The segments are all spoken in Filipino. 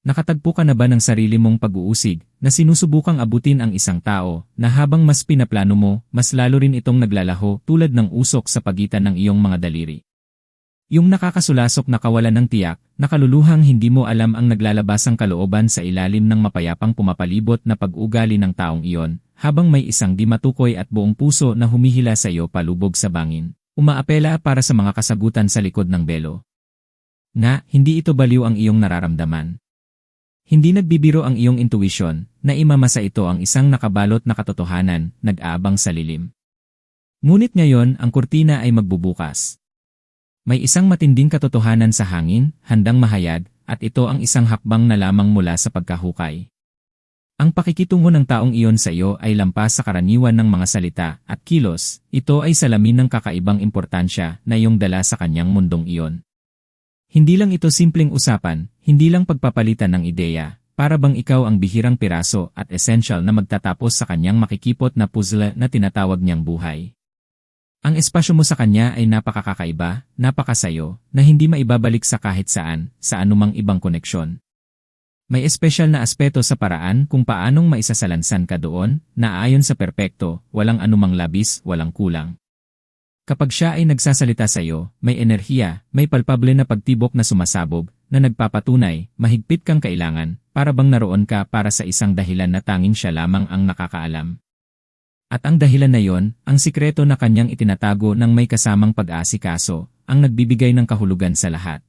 Nakatagpo ka na ba ng sarili mong pag-uusig na sinusubukang abutin ang isang tao na habang mas pinaplano mo, mas lalo rin itong naglalaho tulad ng usok sa pagitan ng iyong mga daliri? Yung nakakasulasok na kawalan ng tiyak, nakaluluhang hindi mo alam ang naglalabasang kalooban sa ilalim ng mapayapang pumapalibot na pag-ugali ng taong iyon, habang may isang di matukoy at buong puso na humihila sa iyo palubog sa bangin, umaapela para sa mga kasagutan sa likod ng belo. Na, hindi ito baliw ang iyong nararamdaman. Hindi nagbibiro ang iyong intuition na imamasa ito ang isang nakabalot na katotohanan, nag-aabang sa lilim. Ngunit ngayon ang kurtina ay magbubukas. May isang matinding katotohanan sa hangin, handang mahayag, at ito ang isang hakbang na lamang mula sa pagkahukay. Ang pakikitungo ng taong iyon sa iyo ay lampas sa karaniwan ng mga salita at kilos, ito ay salamin ng kakaibang importansya na iyong dala sa kanyang mundong iyon. Hindi lang ito simpleng usapan, hindi lang pagpapalitan ng ideya, para bang ikaw ang bihirang piraso at essential na magtatapos sa kanyang makikipot na puzzle na tinatawag niyang buhay. Ang espasyo mo sa kanya ay napakakakaiba, napakasayo, na hindi maibabalik sa kahit saan, sa anumang ibang koneksyon. May espesyal na aspeto sa paraan kung paanong maisasalansan ka doon, na ayon sa perpekto, walang anumang labis, walang kulang. Kapag siya ay nagsasalita sa iyo, may enerhiya, may palpable na pagtibok na sumasabog, na nagpapatunay, mahigpit kang kailangan, para bang naroon ka para sa isang dahilan na tanging siya lamang ang nakakaalam. At ang dahilan na yon, ang sikreto na kanyang itinatago ng may kasamang pag-aasikaso, ang nagbibigay ng kahulugan sa lahat.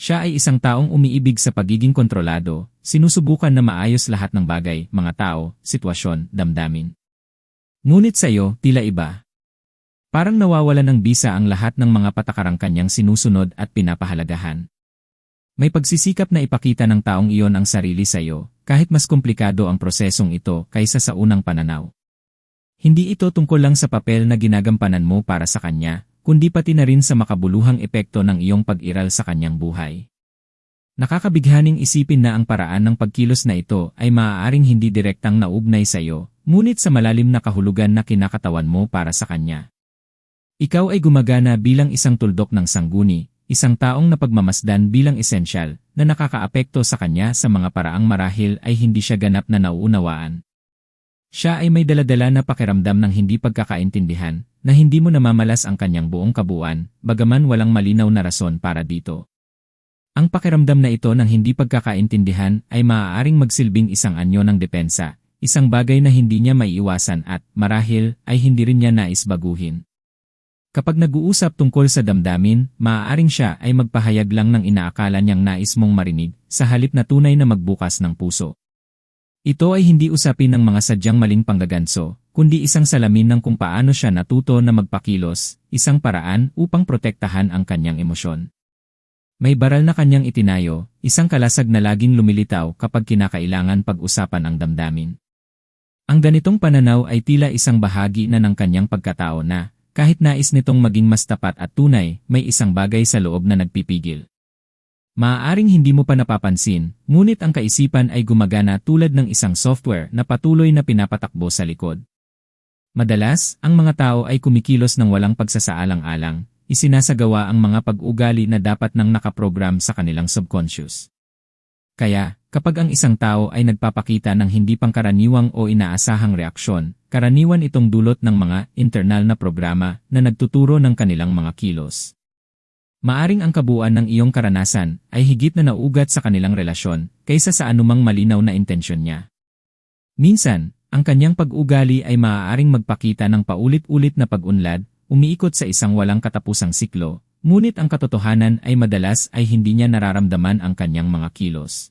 Siya ay isang taong umiibig sa pagiging kontrolado, sinusubukan na maayos lahat ng bagay, mga tao, sitwasyon, damdamin. Ngunit sa iyo, tila iba, Parang nawawala ng bisa ang lahat ng mga patakarang kanyang sinusunod at pinapahalagahan. May pagsisikap na ipakita ng taong iyon ang sarili sa iyo, kahit mas komplikado ang prosesong ito kaysa sa unang pananaw. Hindi ito tungkol lang sa papel na ginagampanan mo para sa kanya, kundi pati na rin sa makabuluhang epekto ng iyong pag-iral sa kanyang buhay. Nakakabighaning isipin na ang paraan ng pagkilos na ito ay maaaring hindi direktang naugnay sa iyo, ngunit sa malalim na kahulugan na kinakatawan mo para sa kanya. Ikaw ay gumagana bilang isang tuldok ng sangguni, isang taong napagmamasdan bilang esensyal, na nakakaapekto sa kanya sa mga paraang marahil ay hindi siya ganap na nauunawaan. Siya ay may daladala na pakiramdam ng hindi pagkakaintindihan, na hindi mo namamalas ang kanyang buong kabuuan, bagaman walang malinaw na rason para dito. Ang pakiramdam na ito ng hindi pagkakaintindihan ay maaaring magsilbing isang anyo ng depensa, isang bagay na hindi niya maiiwasan at, marahil, ay hindi rin niya nais baguhin. Kapag nag-uusap tungkol sa damdamin, maaaring siya ay magpahayag lang ng inaakala niyang nais mong marinig, sa halip na tunay na magbukas ng puso. Ito ay hindi usapin ng mga sadyang maling panggaganso, kundi isang salamin ng kung paano siya natuto na magpakilos, isang paraan upang protektahan ang kanyang emosyon. May baral na kanyang itinayo, isang kalasag na laging lumilitaw kapag kinakailangan pag-usapan ang damdamin. Ang ganitong pananaw ay tila isang bahagi na ng kanyang pagkatao na, kahit nais nitong maging mas tapat at tunay, may isang bagay sa loob na nagpipigil. Maaaring hindi mo pa napapansin, ngunit ang kaisipan ay gumagana tulad ng isang software na patuloy na pinapatakbo sa likod. Madalas, ang mga tao ay kumikilos ng walang pagsasaalang-alang, isinasagawa ang mga pag-ugali na dapat nang nakaprogram sa kanilang subconscious. Kaya, kapag ang isang tao ay nagpapakita ng hindi pangkaraniwang o inaasahang reaksyon, Karaniwan itong dulot ng mga internal na programa na nagtuturo ng kanilang mga kilos. Maaring ang kabuuan ng iyong karanasan ay higit na naugat sa kanilang relasyon kaysa sa anumang malinaw na intensyon niya. Minsan, ang kanyang pag-ugali ay maaaring magpakita ng paulit-ulit na pag-unlad, umiikot sa isang walang katapusang siklo, ngunit ang katotohanan ay madalas ay hindi niya nararamdaman ang kanyang mga kilos.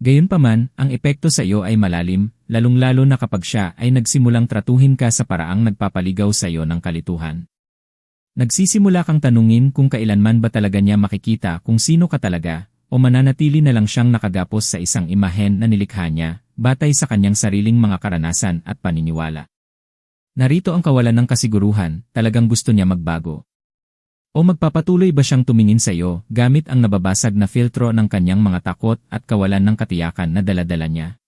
Gayunpaman, ang epekto sa iyo ay malalim, lalong-lalo na kapag siya ay nagsimulang tratuhin ka sa paraang nagpapaligaw sa iyo ng kalituhan. Nagsisimula kang tanungin kung kailanman ba talaga niya makikita kung sino ka talaga, o mananatili na lang siyang nakagapos sa isang imahen na nilikha niya, batay sa kanyang sariling mga karanasan at paniniwala. Narito ang kawalan ng kasiguruhan, talagang gusto niya magbago. O magpapatuloy ba siyang tumingin sa iyo gamit ang nababasag na filtro ng kanyang mga takot at kawalan ng katiyakan na daladala niya?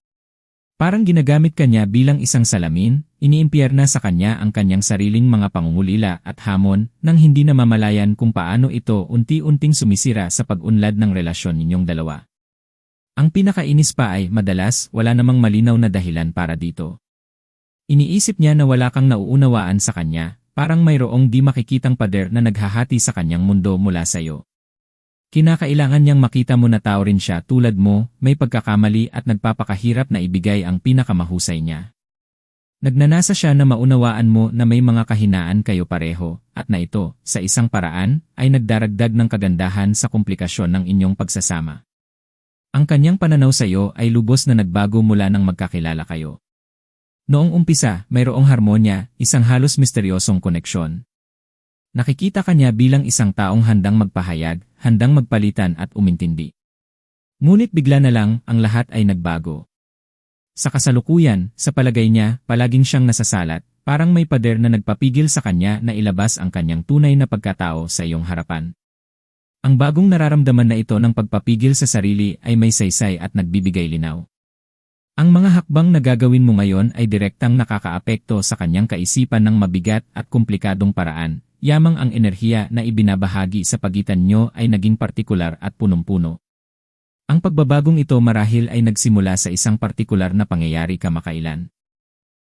Parang ginagamit kanya bilang isang salamin, iniimpyerna sa kanya ang kanyang sariling mga pangungulila at hamon nang hindi namamalayan kung paano ito unti-unting sumisira sa pag-unlad ng relasyon ninyong dalawa. Ang pinakainis pa ay, madalas, wala namang malinaw na dahilan para dito. Iniisip niya na wala kang nauunawaan sa kanya, parang mayroong di makikitang pader na naghahati sa kanyang mundo mula sa iyo. Kinakailangan niyang makita mo na tao rin siya tulad mo, may pagkakamali at nagpapakahirap na ibigay ang pinakamahusay niya. Nagnanasa siya na maunawaan mo na may mga kahinaan kayo pareho, at na ito, sa isang paraan, ay nagdaragdag ng kagandahan sa komplikasyon ng inyong pagsasama. Ang kanyang pananaw sa iyo ay lubos na nagbago mula nang magkakilala kayo. Noong umpisa, mayroong harmonya, isang halos misteryosong koneksyon. Nakikita ka niya bilang isang taong handang magpahayag, handang magpalitan at umintindi. Ngunit bigla na lang, ang lahat ay nagbago. Sa kasalukuyan, sa palagay niya, palaging siyang nasasalat, parang may pader na nagpapigil sa kanya na ilabas ang kanyang tunay na pagkatao sa iyong harapan. Ang bagong nararamdaman na ito ng pagpapigil sa sarili ay may saysay at nagbibigay linaw. Ang mga hakbang na gagawin mo ngayon ay direktang nakakaapekto sa kanyang kaisipan ng mabigat at komplikadong paraan, yamang ang enerhiya na ibinabahagi sa pagitan nyo ay naging partikular at punong-puno. Ang pagbabagong ito marahil ay nagsimula sa isang partikular na pangyayari kamakailan.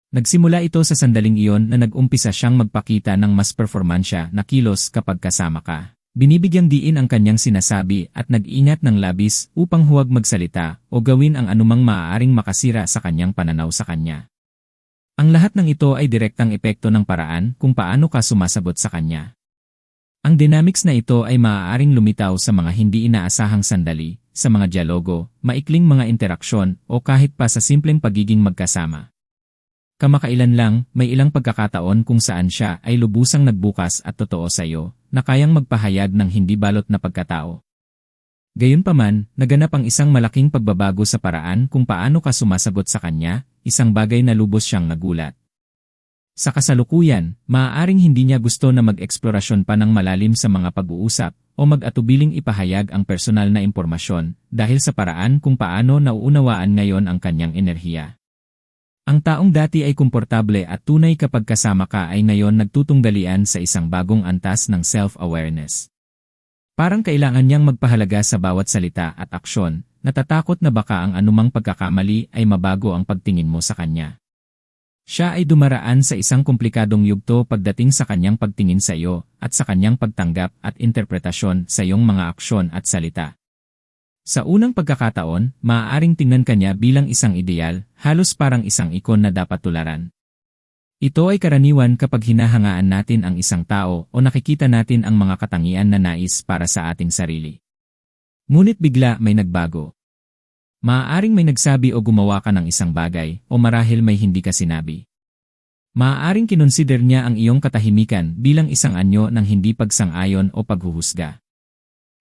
Nagsimula ito sa sandaling iyon na nag-umpisa siyang magpakita ng mas performansya na kilos kapag kasama ka. Binibigyang diin ang kanyang sinasabi at nag-ingat ng labis upang huwag magsalita o gawin ang anumang maaaring makasira sa kanyang pananaw sa kanya. Ang lahat ng ito ay direktang epekto ng paraan kung paano ka sumasagot sa kanya. Ang dynamics na ito ay maaaring lumitaw sa mga hindi inaasahang sandali, sa mga dialogo, maikling mga interaksyon o kahit pa sa simpleng pagiging magkasama. Kamakailan lang, may ilang pagkakataon kung saan siya ay lubusang nagbukas at totoo sa iyo, na kayang magpahayag ng hindi balot na pagkatao. Gayunpaman, naganap ang isang malaking pagbabago sa paraan kung paano ka sumasagot sa kanya, isang bagay na lubos siyang nagulat. Sa kasalukuyan, maaaring hindi niya gusto na mag-eksplorasyon pa ng malalim sa mga pag-uusap o mag-atubiling ipahayag ang personal na impormasyon dahil sa paraan kung paano nauunawaan ngayon ang kanyang enerhiya. Ang taong dati ay komportable at tunay kapag kasama ka ay ngayon nagtutunggalian sa isang bagong antas ng self-awareness. Parang kailangan niyang magpahalaga sa bawat salita at aksyon, natatakot na baka ang anumang pagkakamali ay mabago ang pagtingin mo sa kanya. Siya ay dumaraan sa isang komplikadong yugto pagdating sa kanyang pagtingin sa iyo at sa kanyang pagtanggap at interpretasyon sa iyong mga aksyon at salita. Sa unang pagkakataon, maaaring tingnan kanya bilang isang ideal, halos parang isang ikon na dapat tularan. Ito ay karaniwan kapag hinahangaan natin ang isang tao o nakikita natin ang mga katangian na nais para sa ating sarili. Ngunit bigla may nagbago. Maaaring may nagsabi o gumawa ka ng isang bagay o marahil may hindi ka sinabi. Maaaring kinonsider niya ang iyong katahimikan bilang isang anyo ng hindi pagsang-ayon o paghuhusga.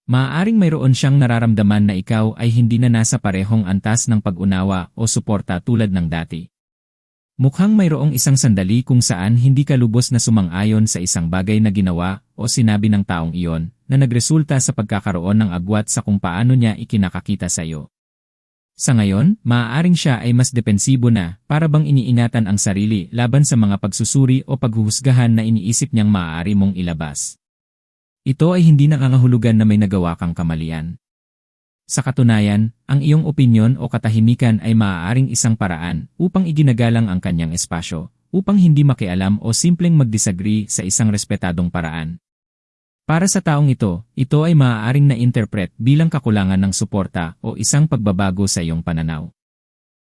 Maaaring mayroon siyang nararamdaman na ikaw ay hindi na nasa parehong antas ng pag-unawa o suporta tulad ng dati. Mukhang mayroong isang sandali kung saan hindi ka lubos na sumang-ayon sa isang bagay na ginawa o sinabi ng taong iyon na nagresulta sa pagkakaroon ng agwat sa kung paano niya ikinakakita sa iyo. Sa ngayon, maaaring siya ay mas depensibo na para bang iniinatan ang sarili laban sa mga pagsusuri o paghuhusgahan na iniisip niyang maaari mong ilabas. Ito ay hindi nakangahulugan na may nagawa kang kamalian. Sa katunayan, ang iyong opinyon o katahimikan ay maaaring isang paraan upang iginagalang ang kanyang espasyo, upang hindi makialam o simpleng magdisagree sa isang respetadong paraan. Para sa taong ito, ito ay maaaring na-interpret bilang kakulangan ng suporta o isang pagbabago sa iyong pananaw.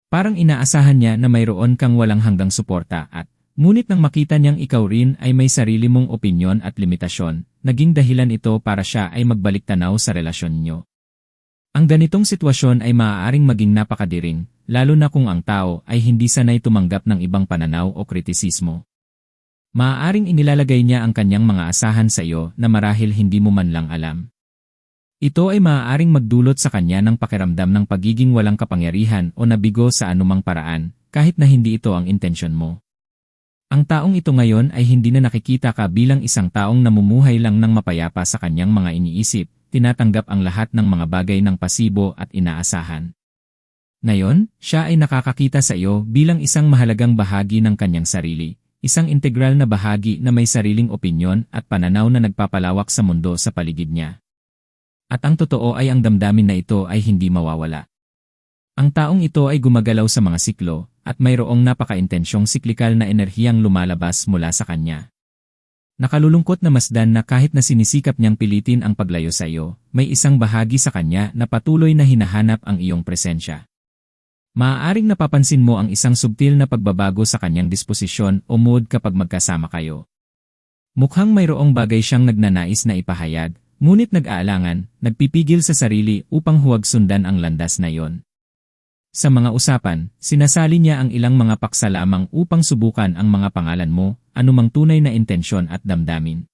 Parang inaasahan niya na mayroon kang walang hanggang suporta at Ngunit nang makita niyang ikaw rin ay may sarili mong opinyon at limitasyon, naging dahilan ito para siya ay magbalik tanaw sa relasyon niyo. Ang ganitong sitwasyon ay maaaring maging napakadiring, lalo na kung ang tao ay hindi sanay tumanggap ng ibang pananaw o kritisismo. Maaaring inilalagay niya ang kanyang mga asahan sa iyo na marahil hindi mo man lang alam. Ito ay maaaring magdulot sa kanya ng pakiramdam ng pagiging walang kapangyarihan o nabigo sa anumang paraan, kahit na hindi ito ang intensyon mo. Ang taong ito ngayon ay hindi na nakikita ka bilang isang taong namumuhay lang ng mapayapa sa kanyang mga iniisip, tinatanggap ang lahat ng mga bagay ng pasibo at inaasahan. Ngayon, siya ay nakakakita sa iyo bilang isang mahalagang bahagi ng kanyang sarili, isang integral na bahagi na may sariling opinyon at pananaw na nagpapalawak sa mundo sa paligid niya. At ang totoo ay ang damdamin na ito ay hindi mawawala. Ang taong ito ay gumagalaw sa mga siklo, at mayroong napaka-intensyong siklikal na enerhiyang lumalabas mula sa kanya. Nakalulungkot na masdan na kahit na sinisikap niyang pilitin ang paglayo sa iyo, may isang bahagi sa kanya na patuloy na hinahanap ang iyong presensya. Maaaring napapansin mo ang isang subtil na pagbabago sa kanyang disposisyon o mood kapag magkasama kayo. Mukhang mayroong bagay siyang nagnanais na ipahayag, ngunit nag-aalangan, nagpipigil sa sarili upang huwag sundan ang landas na iyon. Sa mga usapan, sinasali niya ang ilang mga paksa lamang upang subukan ang mga pangalan mo, anumang tunay na intensyon at damdamin.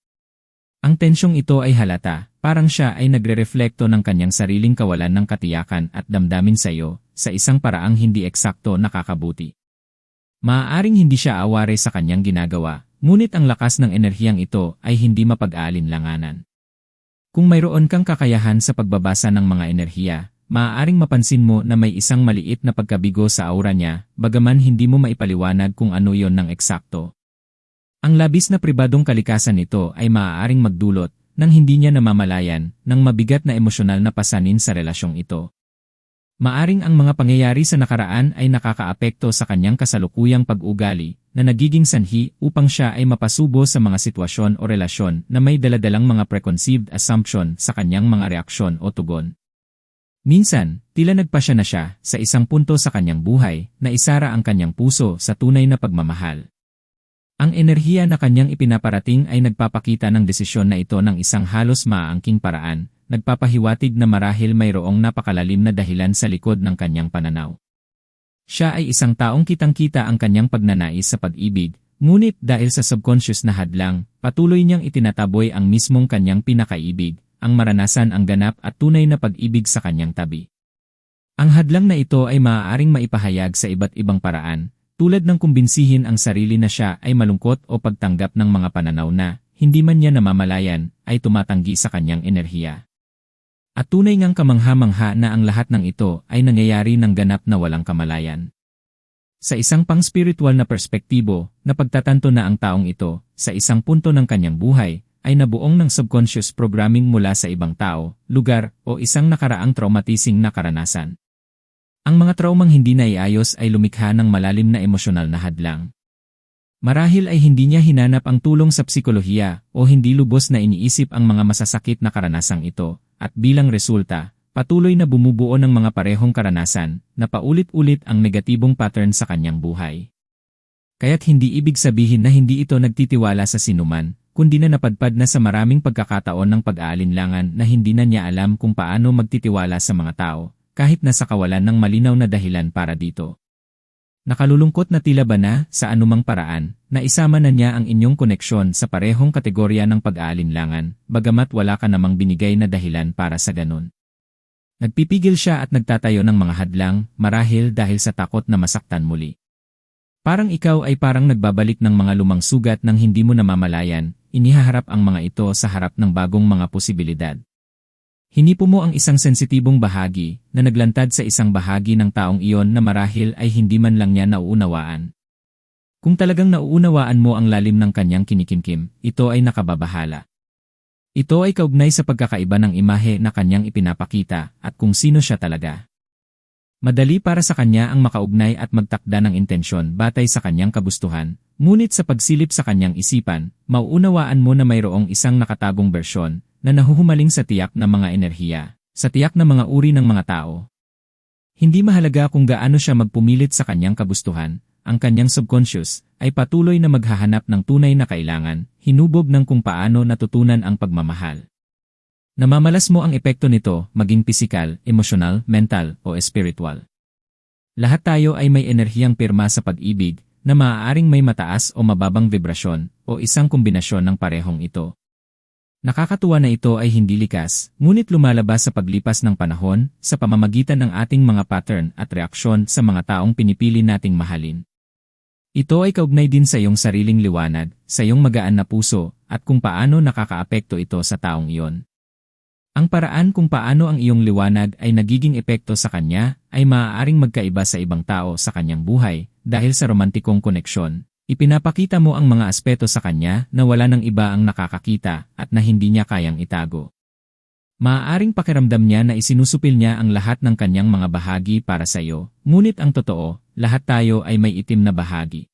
Ang tensyong ito ay halata, parang siya ay nagre-reflekto ng kanyang sariling kawalan ng katiyakan at damdamin sa iyo, sa isang paraang hindi eksakto nakakabuti. Maaaring hindi siya aware sa kanyang ginagawa, ngunit ang lakas ng enerhiyang ito ay hindi mapag-aalinlanganan. Kung mayroon kang kakayahan sa pagbabasa ng mga enerhiya, maaaring mapansin mo na may isang maliit na pagkabigo sa aura niya, bagaman hindi mo maipaliwanag kung ano yon ng eksakto. Ang labis na pribadong kalikasan nito ay maaaring magdulot, nang hindi niya namamalayan, ng mabigat na emosyonal na pasanin sa relasyong ito. Maaring ang mga pangyayari sa nakaraan ay nakakaapekto sa kanyang kasalukuyang pag-ugali, na nagiging sanhi upang siya ay mapasubo sa mga sitwasyon o relasyon na may daladalang mga preconceived assumption sa kanyang mga reaksyon o tugon. Minsan, tila nagpasya na siya sa isang punto sa kanyang buhay na isara ang kanyang puso sa tunay na pagmamahal. Ang enerhiya na kanyang ipinaparating ay nagpapakita ng desisyon na ito ng isang halos maaangking paraan, nagpapahiwatig na marahil mayroong napakalalim na dahilan sa likod ng kanyang pananaw. Siya ay isang taong kitang-kita ang kanyang pagnanais sa pag-ibig, ngunit dahil sa subconscious na hadlang, patuloy niyang itinataboy ang mismong kanyang pinakaibig, ang maranasan ang ganap at tunay na pag-ibig sa kanyang tabi. Ang hadlang na ito ay maaaring maipahayag sa iba't ibang paraan, tulad ng kumbinsihin ang sarili na siya ay malungkot o pagtanggap ng mga pananaw na, hindi man niya namamalayan, ay tumatanggi sa kanyang enerhiya. At tunay ngang kamangha-mangha na ang lahat ng ito ay nangyayari ng ganap na walang kamalayan. Sa isang pang-spiritual na perspektibo, napagtatanto na ang taong ito, sa isang punto ng kanyang buhay, ay nabuong ng subconscious programming mula sa ibang tao, lugar, o isang nakaraang traumatizing na karanasan. Ang mga traumang hindi naiayos ay lumikha ng malalim na emosyonal na hadlang. Marahil ay hindi niya hinanap ang tulong sa psikolohiya o hindi lubos na iniisip ang mga masasakit na karanasang ito, at bilang resulta, patuloy na bumubuo ng mga parehong karanasan na paulit-ulit ang negatibong pattern sa kanyang buhay. Kaya't hindi ibig sabihin na hindi ito nagtitiwala sa sinuman, kundi na napadpad na sa maraming pagkakataon ng pag-aalinlangan na hindi na niya alam kung paano magtitiwala sa mga tao, kahit na sa kawalan ng malinaw na dahilan para dito. Nakalulungkot na tila ba na, sa anumang paraan, na isama na niya ang inyong koneksyon sa parehong kategorya ng pag-aalinlangan, bagamat wala ka namang binigay na dahilan para sa ganun. Nagpipigil siya at nagtatayo ng mga hadlang, marahil dahil sa takot na masaktan muli. Parang ikaw ay parang nagbabalik ng mga lumang sugat nang hindi mo namamalayan, inihaharap ang mga ito sa harap ng bagong mga posibilidad. Hinipo mo ang isang sensitibong bahagi na naglantad sa isang bahagi ng taong iyon na marahil ay hindi man lang niya nauunawaan. Kung talagang nauunawaan mo ang lalim ng kanyang kinikimkim, ito ay nakababahala. Ito ay kaugnay sa pagkakaiba ng imahe na kanyang ipinapakita at kung sino siya talaga. Madali para sa kanya ang makaugnay at magtakda ng intensyon batay sa kanyang kagustuhan, Ngunit sa pagsilip sa kanyang isipan, mauunawaan mo na mayroong isang nakatagong bersyon na nahuhumaling sa tiyak na mga enerhiya, sa tiyak na mga uri ng mga tao. Hindi mahalaga kung gaano siya magpumilit sa kanyang kagustuhan, ang kanyang subconscious ay patuloy na maghahanap ng tunay na kailangan, hinubog ng kung paano natutunan ang pagmamahal. Namamalas mo ang epekto nito, maging pisikal, emosyonal, mental, o espiritual. Lahat tayo ay may enerhiyang pirma sa pag-ibig, na maaaring may mataas o mababang vibrasyon o isang kombinasyon ng parehong ito. Nakakatuwa na ito ay hindi likas, ngunit lumalabas sa paglipas ng panahon sa pamamagitan ng ating mga pattern at reaksyon sa mga taong pinipili nating mahalin. Ito ay kaugnay din sa iyong sariling liwanag, sa iyong magaan na puso, at kung paano nakakaapekto ito sa taong iyon. Ang paraan kung paano ang iyong liwanag ay nagiging epekto sa kanya ay maaaring magkaiba sa ibang tao sa kanyang buhay dahil sa romantikong koneksyon. Ipinapakita mo ang mga aspeto sa kanya na wala ng iba ang nakakakita at na hindi niya kayang itago. Maaaring pakiramdam niya na isinusupil niya ang lahat ng kanyang mga bahagi para sa iyo, ngunit ang totoo, lahat tayo ay may itim na bahagi.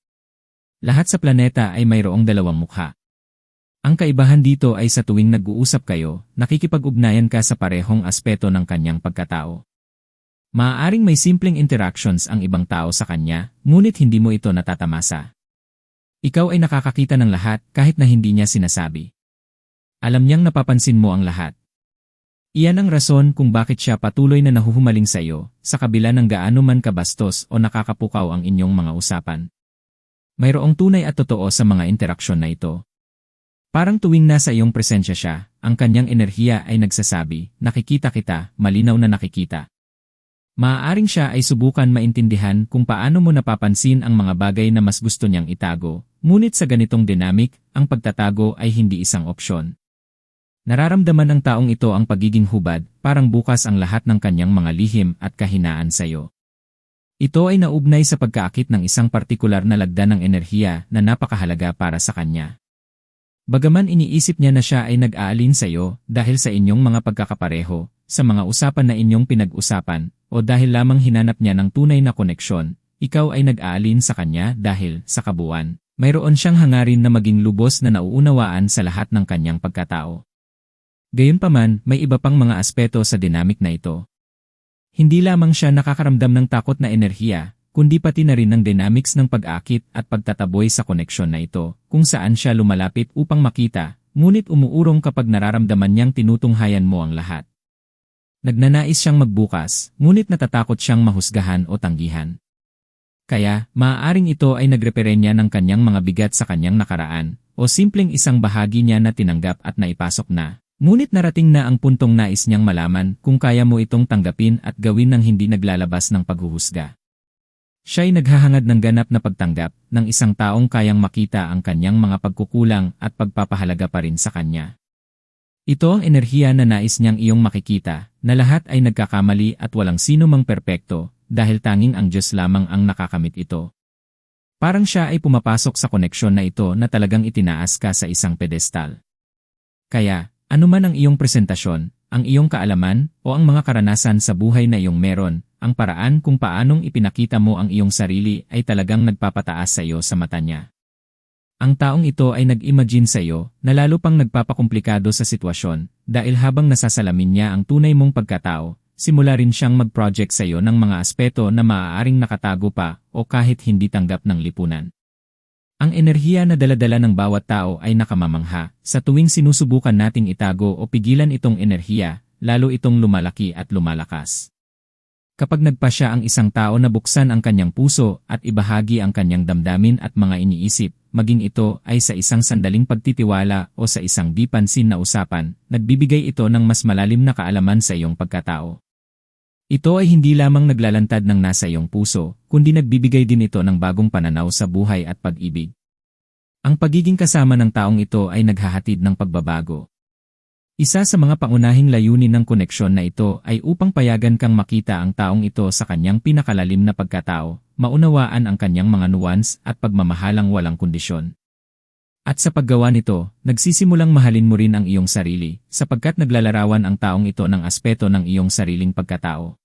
Lahat sa planeta ay mayroong dalawang mukha. Ang kaibahan dito ay sa tuwing nag-uusap kayo, nakikipag-ugnayan ka sa parehong aspeto ng kanyang pagkatao. Maaaring may simpleng interactions ang ibang tao sa kanya, ngunit hindi mo ito natatamasa. Ikaw ay nakakakita ng lahat kahit na hindi niya sinasabi. Alam niyang napapansin mo ang lahat. Iyan ang rason kung bakit siya patuloy na nahuhumaling sa iyo, sa kabila ng gaano man kabastos o nakakapukaw ang inyong mga usapan. Mayroong tunay at totoo sa mga interaksyon na ito. Parang tuwing nasa iyong presensya siya, ang kanyang enerhiya ay nagsasabi, nakikita kita, malinaw na nakikita. Maaaring siya ay subukan maintindihan kung paano mo napapansin ang mga bagay na mas gusto niyang itago, ngunit sa ganitong dynamic, ang pagtatago ay hindi isang opsyon. Nararamdaman ng taong ito ang pagiging hubad, parang bukas ang lahat ng kanyang mga lihim at kahinaan sa iyo. Ito ay naugnay sa pagkaakit ng isang partikular na lagda ng enerhiya na napakahalaga para sa kanya. Bagaman iniisip niya na siya ay nag-aalin sa iyo dahil sa inyong mga pagkakapareho, sa mga usapan na inyong pinag-usapan, o dahil lamang hinanap niya ng tunay na koneksyon, ikaw ay nag-aalin sa kanya dahil, sa kabuuan, mayroon siyang hangarin na maging lubos na nauunawaan sa lahat ng kanyang pagkatao. Gayunpaman, may iba pang mga aspeto sa dinamik na ito. Hindi lamang siya nakakaramdam ng takot na enerhiya, kundi pati na rin ng dynamics ng pag-akit at pagtataboy sa koneksyon na ito, kung saan siya lumalapit upang makita, ngunit umuurong kapag nararamdaman niyang tinutunghayan mo ang lahat. Nagnanais siyang magbukas, ngunit natatakot siyang mahusgahan o tanggihan. Kaya, maaaring ito ay nagreperenya ng kanyang mga bigat sa kanyang nakaraan, o simpleng isang bahagi niya na tinanggap at naipasok na, Ngunit narating na ang puntong nais niyang malaman kung kaya mo itong tanggapin at gawin ng hindi naglalabas ng paghuhusga. Siya'y naghahangad ng ganap na pagtanggap ng isang taong kayang makita ang kanyang mga pagkukulang at pagpapahalaga pa rin sa kanya. Ito ang enerhiya na nais niyang iyong makikita, na lahat ay nagkakamali at walang sino mang perpekto, dahil tanging ang Diyos lamang ang nakakamit ito. Parang siya ay pumapasok sa koneksyon na ito na talagang itinaas ka sa isang pedestal. Kaya, ano man ang iyong presentasyon, ang iyong kaalaman, o ang mga karanasan sa buhay na iyong meron, ang paraan kung paanong ipinakita mo ang iyong sarili ay talagang nagpapataas sa iyo sa mata niya. Ang taong ito ay nag-imagine sa iyo na lalo pang nagpapakomplikado sa sitwasyon dahil habang nasasalamin niya ang tunay mong pagkatao, simula rin siyang mag-project sa iyo ng mga aspeto na maaaring nakatago pa o kahit hindi tanggap ng lipunan. Ang enerhiya na daladala ng bawat tao ay nakamamangha. Sa tuwing sinusubukan nating itago o pigilan itong enerhiya, lalo itong lumalaki at lumalakas. Kapag nagpa siya ang isang tao na buksan ang kanyang puso at ibahagi ang kanyang damdamin at mga iniisip, maging ito ay sa isang sandaling pagtitiwala o sa isang di na usapan, nagbibigay ito ng mas malalim na kaalaman sa iyong pagkatao. Ito ay hindi lamang naglalantad ng nasa iyong puso, kundi nagbibigay din ito ng bagong pananaw sa buhay at pag-ibig. Ang pagiging kasama ng taong ito ay naghahatid ng pagbabago. Isa sa mga pangunahing layunin ng koneksyon na ito ay upang payagan kang makita ang taong ito sa kanyang pinakalalim na pagkatao, maunawaan ang kanyang mga nuance at pagmamahalang walang kondisyon. At sa paggawa nito, nagsisimulang mahalin mo rin ang iyong sarili, sapagkat naglalarawan ang taong ito ng aspeto ng iyong sariling pagkatao.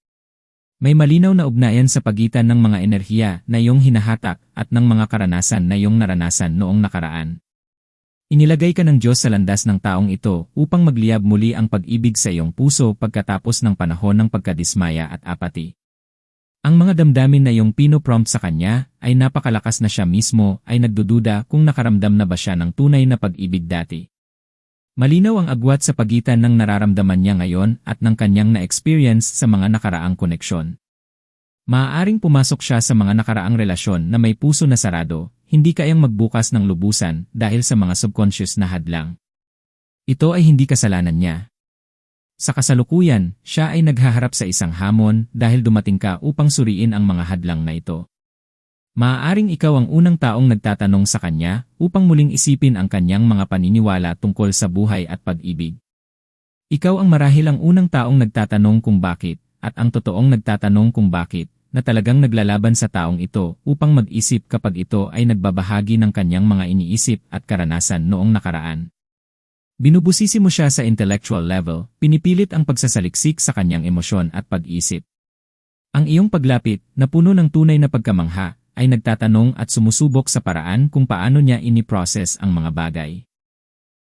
May malinaw na ugnayan sa pagitan ng mga enerhiya na iyong hinahatak at ng mga karanasan na iyong naranasan noong nakaraan. Inilagay ka ng Diyos sa landas ng taong ito upang magliyab muli ang pag-ibig sa iyong puso pagkatapos ng panahon ng pagkadismaya at apati. Ang mga damdamin na iyong pinoprompt sa kanya ay napakalakas na siya mismo ay nagdududa kung nakaramdam na ba siya ng tunay na pag-ibig dati. Malinaw ang agwat sa pagitan ng nararamdaman niya ngayon at ng kanyang na-experience sa mga nakaraang koneksyon. Maaaring pumasok siya sa mga nakaraang relasyon na may puso na sarado, hindi kayang magbukas ng lubusan dahil sa mga subconscious na hadlang. Ito ay hindi kasalanan niya, sa kasalukuyan, siya ay naghaharap sa isang hamon dahil dumating ka upang suriin ang mga hadlang na ito. Maaaring ikaw ang unang taong nagtatanong sa kanya upang muling isipin ang kanyang mga paniniwala tungkol sa buhay at pag-ibig. Ikaw ang marahil ang unang taong nagtatanong kung bakit, at ang totoong nagtatanong kung bakit, na talagang naglalaban sa taong ito upang mag-isip kapag ito ay nagbabahagi ng kanyang mga iniisip at karanasan noong nakaraan. Binubusisi mo siya sa intellectual level, pinipilit ang pagsasaliksik sa kanyang emosyon at pag-isip. Ang iyong paglapit, na puno ng tunay na pagkamangha, ay nagtatanong at sumusubok sa paraan kung paano niya ini-process ang mga bagay.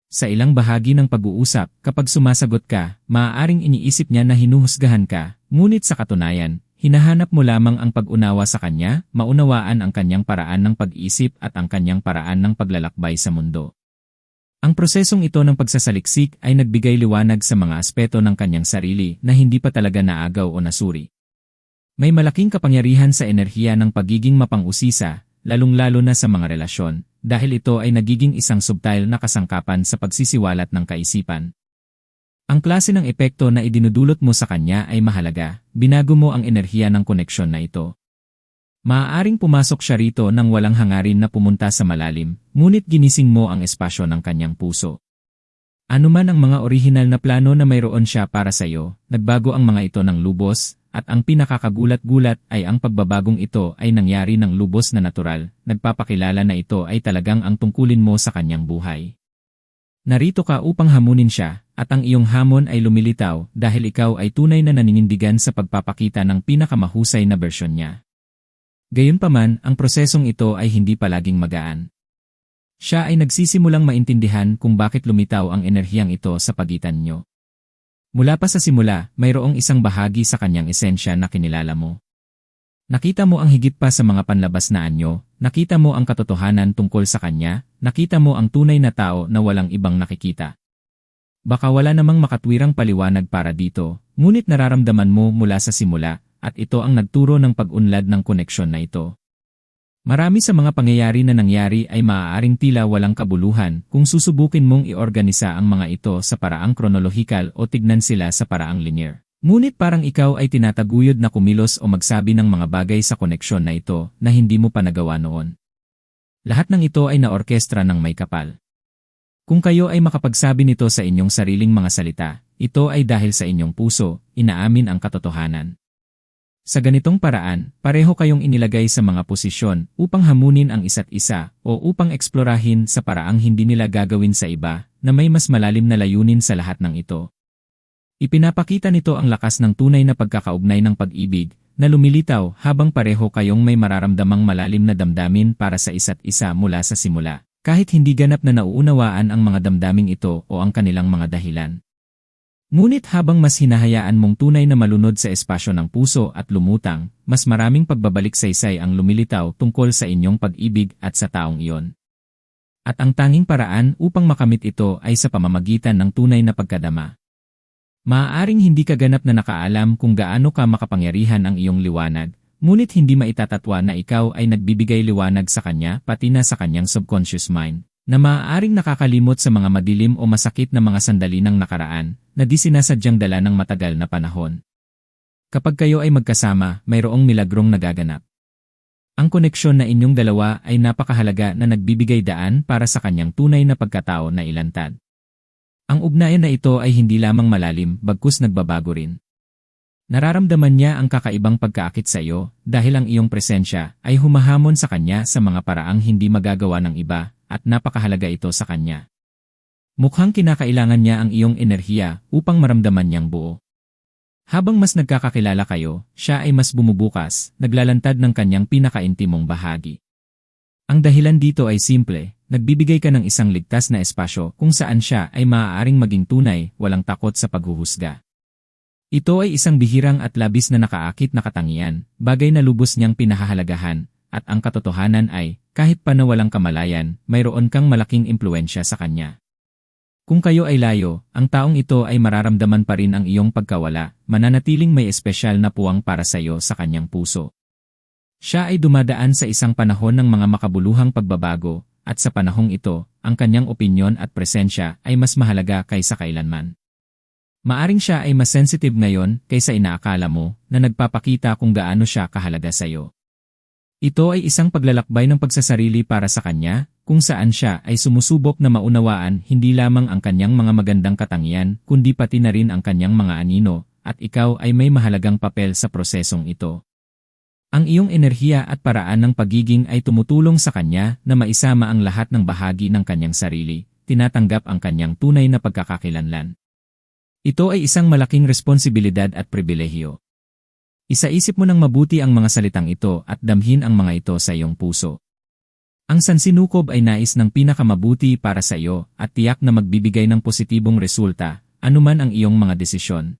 Sa ilang bahagi ng pag-uusap, kapag sumasagot ka, maaaring iniisip niya na hinuhusgahan ka, ngunit sa katunayan, hinahanap mo lamang ang pag-unawa sa kanya, maunawaan ang kanyang paraan ng pag-isip at ang kanyang paraan ng paglalakbay sa mundo. Ang prosesong ito ng pagsasaliksik ay nagbigay liwanag sa mga aspeto ng kanyang sarili na hindi pa talaga naagaw o nasuri. May malaking kapangyarihan sa enerhiya ng pagiging mapang-usisa, lalong-lalo na sa mga relasyon, dahil ito ay nagiging isang subtile na kasangkapan sa pagsisiwalat ng kaisipan. Ang klase ng epekto na idinudulot mo sa kanya ay mahalaga, binago mo ang enerhiya ng koneksyon na ito. Maaaring pumasok siya rito nang walang hangarin na pumunta sa malalim, ngunit ginising mo ang espasyo ng kanyang puso. Ano man ang mga orihinal na plano na mayroon siya para sa iyo, nagbago ang mga ito ng lubos, at ang pinakakagulat-gulat ay ang pagbabagong ito ay nangyari ng lubos na natural, nagpapakilala na ito ay talagang ang tungkulin mo sa kanyang buhay. Narito ka upang hamunin siya, at ang iyong hamon ay lumilitaw dahil ikaw ay tunay na naninindigan sa pagpapakita ng pinakamahusay na bersyon niya. Gayunpaman, ang prosesong ito ay hindi palaging magaan. Siya ay nagsisimulang maintindihan kung bakit lumitaw ang enerhiyang ito sa pagitan nyo. Mula pa sa simula, mayroong isang bahagi sa kanyang esensya na kinilala mo. Nakita mo ang higit pa sa mga panlabas na anyo, nakita mo ang katotohanan tungkol sa kanya, nakita mo ang tunay na tao na walang ibang nakikita. Baka wala namang makatwirang paliwanag para dito, ngunit nararamdaman mo mula sa simula at ito ang nagturo ng pag-unlad ng koneksyon na ito. Marami sa mga pangyayari na nangyari ay maaaring tila walang kabuluhan kung susubukin mong iorganisa ang mga ito sa paraang kronolohikal o tignan sila sa paraang linear. Ngunit parang ikaw ay tinataguyod na kumilos o magsabi ng mga bagay sa koneksyon na ito na hindi mo pa nagawa noon. Lahat ng ito ay naorkestra ng may kapal. Kung kayo ay makapagsabi nito sa inyong sariling mga salita, ito ay dahil sa inyong puso, inaamin ang katotohanan. Sa ganitong paraan, pareho kayong inilagay sa mga posisyon upang hamunin ang isa't isa o upang eksplorahin sa paraang hindi nila gagawin sa iba na may mas malalim na layunin sa lahat ng ito. Ipinapakita nito ang lakas ng tunay na pagkakaugnay ng pag-ibig na lumilitaw habang pareho kayong may mararamdamang malalim na damdamin para sa isa't isa mula sa simula, kahit hindi ganap na nauunawaan ang mga damdaming ito o ang kanilang mga dahilan. Ngunit habang mas hinahayaan mong tunay na malunod sa espasyo ng puso at lumutang, mas maraming pagbabalik saysay ang lumilitaw tungkol sa inyong pag-ibig at sa taong iyon. At ang tanging paraan upang makamit ito ay sa pamamagitan ng tunay na pagkadama. Maaaring hindi ka ganap na nakaalam kung gaano ka makapangyarihan ang iyong liwanag, ngunit hindi maitatatwa na ikaw ay nagbibigay liwanag sa kanya pati na sa kanyang subconscious mind na maaaring nakakalimot sa mga madilim o masakit na mga sandali ng nakaraan na di sinasadyang dala ng matagal na panahon. Kapag kayo ay magkasama, mayroong milagrong nagaganap. Ang koneksyon na inyong dalawa ay napakahalaga na nagbibigay daan para sa kanyang tunay na pagkatao na ilantad. Ang ugnayan na ito ay hindi lamang malalim, bagkus nagbabago rin. Nararamdaman niya ang kakaibang pagkaakit sa iyo dahil ang iyong presensya ay humahamon sa kanya sa mga paraang hindi magagawa ng iba at napakahalaga ito sa kanya. Mukhang kinakailangan niya ang iyong enerhiya upang maramdaman niyang buo. Habang mas nagkakakilala kayo, siya ay mas bumubukas, naglalantad ng kanyang pinakaintimong bahagi. Ang dahilan dito ay simple, nagbibigay ka ng isang ligtas na espasyo kung saan siya ay maaaring maging tunay, walang takot sa paghuhusga. Ito ay isang bihirang at labis na nakaakit na katangian, bagay na lubos niyang pinahahalagahan, at ang katotohanan ay, kahit pa na walang kamalayan, mayroon kang malaking impluensya sa kanya. Kung kayo ay layo, ang taong ito ay mararamdaman pa rin ang iyong pagkawala, mananatiling may espesyal na puwang para sa iyo sa kanyang puso. Siya ay dumadaan sa isang panahon ng mga makabuluhang pagbabago, at sa panahong ito, ang kanyang opinyon at presensya ay mas mahalaga kaysa kailanman. Maaring siya ay mas sensitive ngayon kaysa inaakala mo na nagpapakita kung gaano siya kahalaga sa iyo. Ito ay isang paglalakbay ng pagsasarili para sa kanya, kung saan siya ay sumusubok na maunawaan hindi lamang ang kanyang mga magandang katangian, kundi pati na rin ang kanyang mga anino, at ikaw ay may mahalagang papel sa prosesong ito. Ang iyong enerhiya at paraan ng pagiging ay tumutulong sa kanya na maisama ang lahat ng bahagi ng kanyang sarili, tinatanggap ang kanyang tunay na pagkakakilanlan. Ito ay isang malaking responsibilidad at pribilehiyo. Isaisip mo ng mabuti ang mga salitang ito at damhin ang mga ito sa iyong puso. Ang sansinukob ay nais ng pinakamabuti para sa iyo at tiyak na magbibigay ng positibong resulta, anuman ang iyong mga desisyon.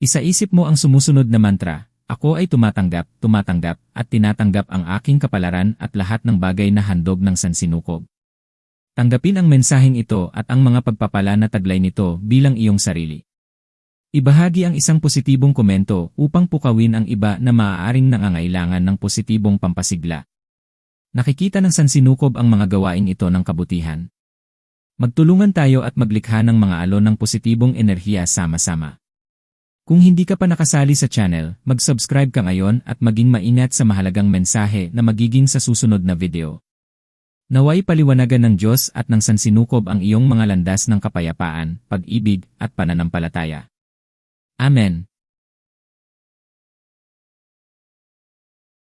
Isaisip mo ang sumusunod na mantra, ako ay tumatanggap, tumatanggap, at tinatanggap ang aking kapalaran at lahat ng bagay na handog ng sansinukob. Tanggapin ang mensaheng ito at ang mga pagpapala na taglay nito bilang iyong sarili. Ibahagi ang isang positibong komento upang pukawin ang iba na maaaring nangangailangan ng positibong pampasigla. Nakikita ng sansinukob ang mga gawain ito ng kabutihan. Magtulungan tayo at maglikha ng mga alon ng positibong enerhiya sama-sama. Kung hindi ka pa nakasali sa channel, mag-subscribe ka ngayon at maging maingat sa mahalagang mensahe na magiging sa susunod na video. Naway paliwanagan ng Diyos at ng sansinukob ang iyong mga landas ng kapayapaan, pag-ibig, at pananampalataya. Amen.